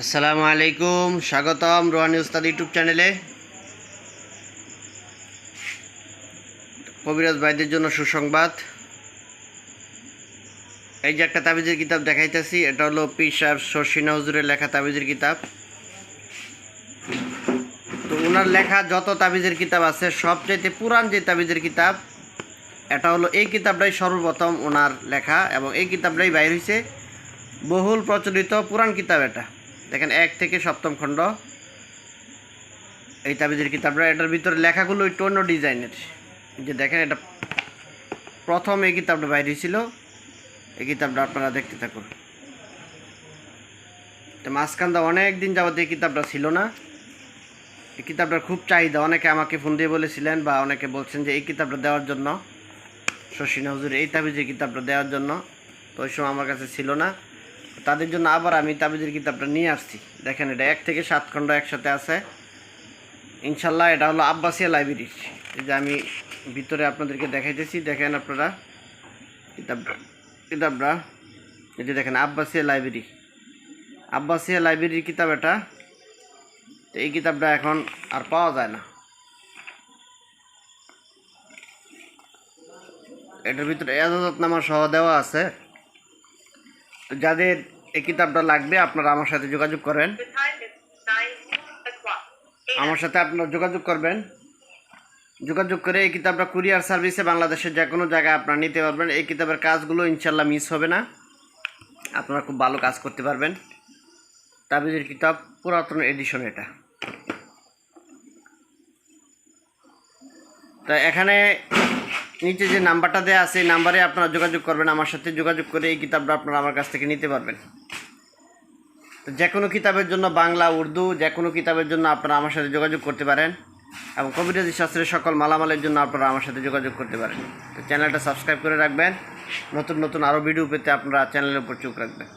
আসসালামু আলাইকুম, স্বাগতম রোহানি উস্তাদ ইউটিউব চ্যানেলে। কবিরাজ ভাইদের জন্য সুসংবাদ। এই যে একটা তাবিজের কিতাব দেখাইতেছি, এটা হলো পীর সাহেব শর্ষিনা হুজুরের লেখা তাবিজের কিতাব। তো ওনার লেখা যত তাবিজের কিতাব আছে, সবচাইতে পুরান যে তাবিজের কিতাব, এটা হলো এই কিতাবটাই সর্বপ্রথম ওনার লেখা এবং এই কিতাবটাই বাইর হয়েছে বহুল প্রচলিত পুরান কিতাব এটা। দেখেন, এক থেকে সপ্তম খণ্ড। এই তাবিজের কিতাবটা, এটার ভিতরে লেখাগুলো একটু অন্য ডিজাইনের। যে দেখেন, এটা প্রথম এই কিতাবটা বাইরে ছিল এই কিতাবটা আপনারা দেখতে থাকুন। তো মাঝখানটা অনেক দিন যাবত এই কিতাবটা ছিল না। এই কিতাবটার খুব চাহিদা। অনেকে আমাকে ফোন দিয়ে বলেছিলেন বা অনেকে বলছেন যে এই কিতাবটা দেওয়ার জন্য। শশীনা হুজুর, এই তাবিজের কিতাবটা দেওয়ার জন্য। তো ওই সময় আমার কাছে ছিল না। তাদের জন্য আবার আমি তাবিজের কিতাবটা নিয়ে আসছি। দেখেন এটা এক থেকে সাত খণ্ড একসাথে আছে। ইনশাল্লাহ এটা হলো আব্বাসিয়া লাইব্রেরি। এই যে আমি ভিতরে আপনাদেরকে দেখাইতেছি, দেখেন আপনারা। কিতাবটা কিতাবটা। যে দেখেন আব্বাসিয়া লাইব্রেরি। আব্বাসিয়া লাইব্রেরির কিতাব এটা। তো এই কিতাবটা এখন আর পাওয়া যায় না। এটার ভিতরে এজাজতনামা সহ দেওয়া আছে। যাদের এই কিতাবটা লাগবে, আপনারা আমার সাথে যোগাযোগ করেন. আমার সাথে আপনারা যোগাযোগ করবেন। যোগাযোগ করে এই কিতাবটা কুরিয়ার সার্ভিসে বাংলাদেশের যে কোনো জায়গায় আপনারা নিতে পারবেন। এই কিতাবের কাজগুলো ইনশাল্লাহ মিস হবে না। আপনারা খুব ভালো কাজ করতে পারবেন। তাবিজের কিতাব, পুরাতন এডিশন এটা। তা এখানে নিচে যে নাম্বারটা দেওয়া আছে, এই নাম্বারে আপনারা যোগাযোগ করবেন, আমার সাথে যোগাযোগ করে এই কিতাবটা আপনারা আমার কাছ থেকে নিতে পারবেন। তো যে কোনো কিতাবের জন্য বাংলা, উর্দু, যে কোনো কিতাবের জন্য আপনারা আমার সাথে যোগাযোগ করতে পারেন এবং কবিরাজি শাস্ত্রের সকল মালামালের জন্য আপনারা আমার সাথে যোগাযোগ করতে পারেন। তো চ্যানেলটা সাবস্ক্রাইব করে রাখবেন, নতুন নতুন আরও ভিডিও পেতে আপনারা চ্যানেলের উপর চোখ রাখবেন।